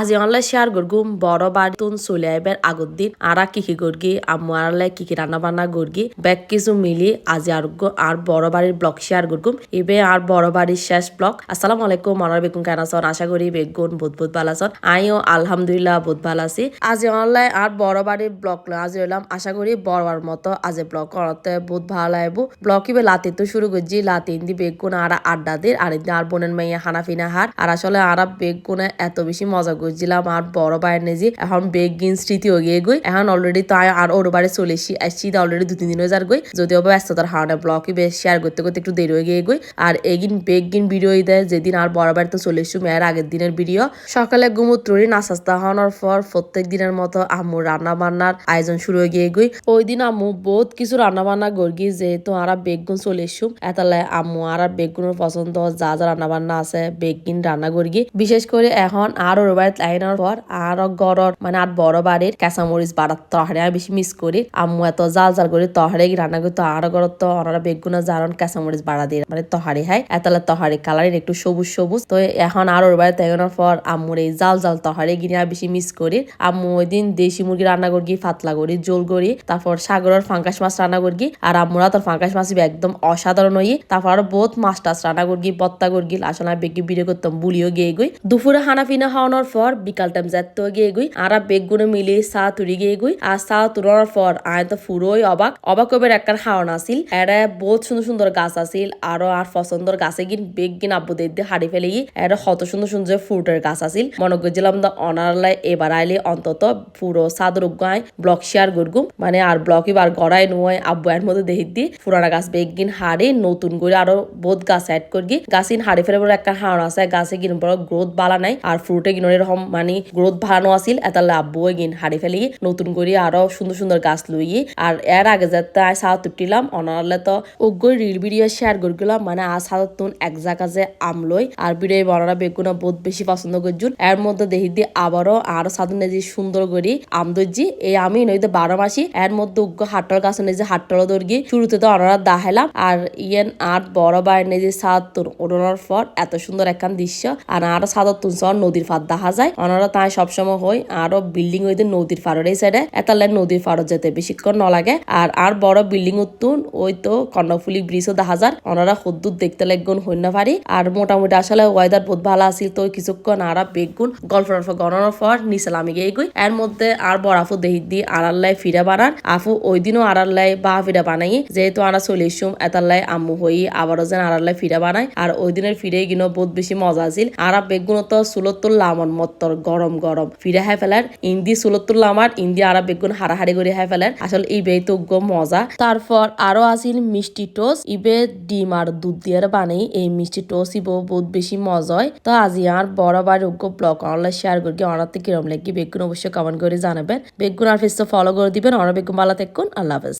আজি অনলাই শেয়ার করগুম বড় বাড়ি তুন চলে আইবার আগর দিন। আরা কি কি করগি আম্মু আরালাই কি কি রান্না বান্না করগি ব্যাগ কিছু মিলি আজি আর আর বড় বাড়ির ব্লগ শেয়ার করগুম এবে আর বড় বাড়ির শেষ ব্লগ। আসসালামু আলাইকুম মনার বেগুন কেন আছেন আশা করি বেগুন বুধ বুধ ভালো আছেন আইও আলহামদুলিল্লাহ বুধ ভালো আছি আজি অনলাই আর বড় বাড়ির ব্লগ আজি হইলাম আশা করি বড়বার মতো আজ ব্লগ করতে বহুত ভালো লাগবো ব্লগ ইবে লাতি তো শুরু করছি লাতি ইন্দি বেগুন আর আড্ডা দের আর ইন্দি আর বোনের মেয়ে হানাফিনা হার আর আসলে আর বেগুনে এত বেশি মজা করছিলাম আর বড় ভাইয়ের নেজি এখন বেগিন স্মৃতি হয়ে গই। এখন অলরেডি তাই আর ওর বাড়ি চলে এসি আসছি অলরেডি দু তিন দিন হয়ে গই। যদিও ব্যস্ততার হাওড়া ব্লগই বেশ শেয়ার করতে করতে একটু দেরি হয়ে গিয়ে গই। আর এগিন বেগিন ভিডিও দেয়, যেদিন আর বড় বাড়িতে চলে এসু মেয়ের আগের দিনের ভিডিও সকালে গুমুত্রী নাস্তা হওয়ানোর পর প্রত্যেক দিনের মতো আম্মু রান্না বান্নার আয়োজন শুরু হয়ে গিয়ে গই। ওই দিন আম্মু বহুত কিছু রান্না বান্না গর্গি যেহেতু আর বেগুন চলে এসু এতালে আম্মু আর বেগুনের পছন্দ যা যা রান্না বান্না আছে বেগিন রান্না গর্গি বিশেষ করে এখন আর ওর বাড়িতে লাইনের পর আর গরর মানে আর বড় বাড়ির কাঁচামরিচ বাড়ার তহারে আমি বেশি মিস করি। আম্মু এত জাল জাল করে তহারে রান্না করতো, আর গরর তো ওনারা বেগুনা জারন কাঁচামরিচ বাড়া দিয়ে মানে তহারি হয় এতালে তহারি কালারের একটু সবুজ সবুজ। তো এখন আর ওর বাড়িতে এগোনোর পর আম্মুর এই জাল জাল তহারে গিয়ে আর বেশি মিস করি। আম্মু ওই দিন দেশি মুরগি রান্না করি ফাতলা করি, জোল করি, তারপর সাগরের ফাঙ্কাস মাছ রান্না করি, আর আম্মুরা তোর ফাঙ্কাস মাছ একদম অসাধারণ হই তারপর আরও বহুত মাছ টাছ রান্না করি, বত্তা করি আসলে বেগি বিড়ে করতাম, বুলিও গিয়ে গই। দুপুরে হানা ফিনা খাওয়ানোর পর বিকাল টাইম যাতে গিয়ে গুই আর বেগ বেগুনে মিলে চা তুরি গিয়ে গুই আর চা তুরানোর পর আয় তো ফুরোই অবাক। অবাক কবের একটা খাওয়ান আসিল এরা বহুত সুন্দর সুন্দর গাছ আসিল আরও আর পছন্দর গাছে গিন বেগ গিন আব্বু দিয়ে হাড়ি ফেলে এরা কত সুন্দর সুন্দর ফ্রুটের গাছ আসিল মনে করছিলাম তো অনারলাই এবার আইলে অন্তত পুরো সাদর গায় ব্লক শেয়ার করগুম। মানে আর ব্লক এবার গড়াই নয় আব্বু এর মধ্যে দেখি দি পুরানা গাছ বেগ গিন হাড়ে, নতুন করে আরও বহুত গাছ অ্যাড করগি। গাছিন হাড়ি ফেলে একটা হাড় আছে, গাছে গিন বড় গ্রোথ বালা নাই, আর ফ্রুটে গিন এরকম মানে গ্রোথ বাড়ানো আসিল এতালে আব্বু গিন হাড়ি ফেলি নতুন করে আরও সুন্দর সুন্দর গাছ লুই আর এর আগে যাতে আই সাত তুটিলাম অনারলে তো ওগই রিল ভিডিও শেয়ার করে গেলাম মানে আ সাত তুন এক জায়গাতে আমলই আর ভিডিও বড়রা বেগুনা বহুত বেশি পছন্দ করছুন এর মধ্যে দেখি দিয়ে আবারও আরও সাধন নেজি সুন্দর করি আম দর্জি এই আমি নইতে বারো মাসি এর মধ্যে উগ্র হাট্টল গাছ নেজি হাট্টল দর্গি শুরুতে তো অনারা দাহেলাম আর ইয়েন আর বড় বাইর নেজি সাত তুন ওড়ানোর পর এত সুন্দর একখান দৃশ্য আর আরও সাদর তুন নদীর ফাঁদ দেখা যায় অনারা তাই সবসময় হই আরও বিল্ডিং হইতে নদীর ফাড়ের এই সাইডে এতালে নদীর ফাড়ত যেতে বেশিক্ষণ ন লাগে আর আর বড় বিল্ডিং উত্তুন, ওই তো কর্ণফুলি ব্রিজও দেখা যায় ওনারা হদ্দুর দেখতে লাগগুন হইনা পারি। আর মোটামুটি আসলে ওয়েদার বহুত ভালো আছিল তো কিছুক্ষণ আর বেগুন, গল্প টল্প গণানোর পর আমি গিয়ে গই। এর মধ্যে আর বড় আফু দেহি দি আড়াল্লাই ফিরে বানান। আফু ওই দিনও আড়াল্লাই বা ফিরে বানাই যেহেতু আমরা চলে ইসুম এতাল্লাই আম্মু হই আবারও যেন আড়াল্লাই ফিরে বানাই আর ওই দিনের ফিরে গিনো বহুত বেশি মজা আছিল। আর বেগুন তো সুলত্তর লামন মত্তর, গরম গরম। ফিরে হাই ফেলার, ইন্দি সুলত্তর লামার ইন্দি আর বেগুন হারাহারি করে হাই ফেলার। আসলে এই বেই তো মজা। তারপর আরও আছিল মিষ্টি টোস ইবে ডিম আর দুধ দিয়ে বানাই এই মিষ্টি টোস ইব বহুত বেশি মজা তো আজি আর বড় বার উগ্র ব্লগ। অনলাইন শেয়ার করি অনাতে কিরম লাগি। বেগুন অবশ্যই কমেন্ট করে জানাবেন। বেগুন আর ফেসটা ফলো করে দিবেন। অনা বেগুন ভালো থাকুন আল্লাহ হাফেজ।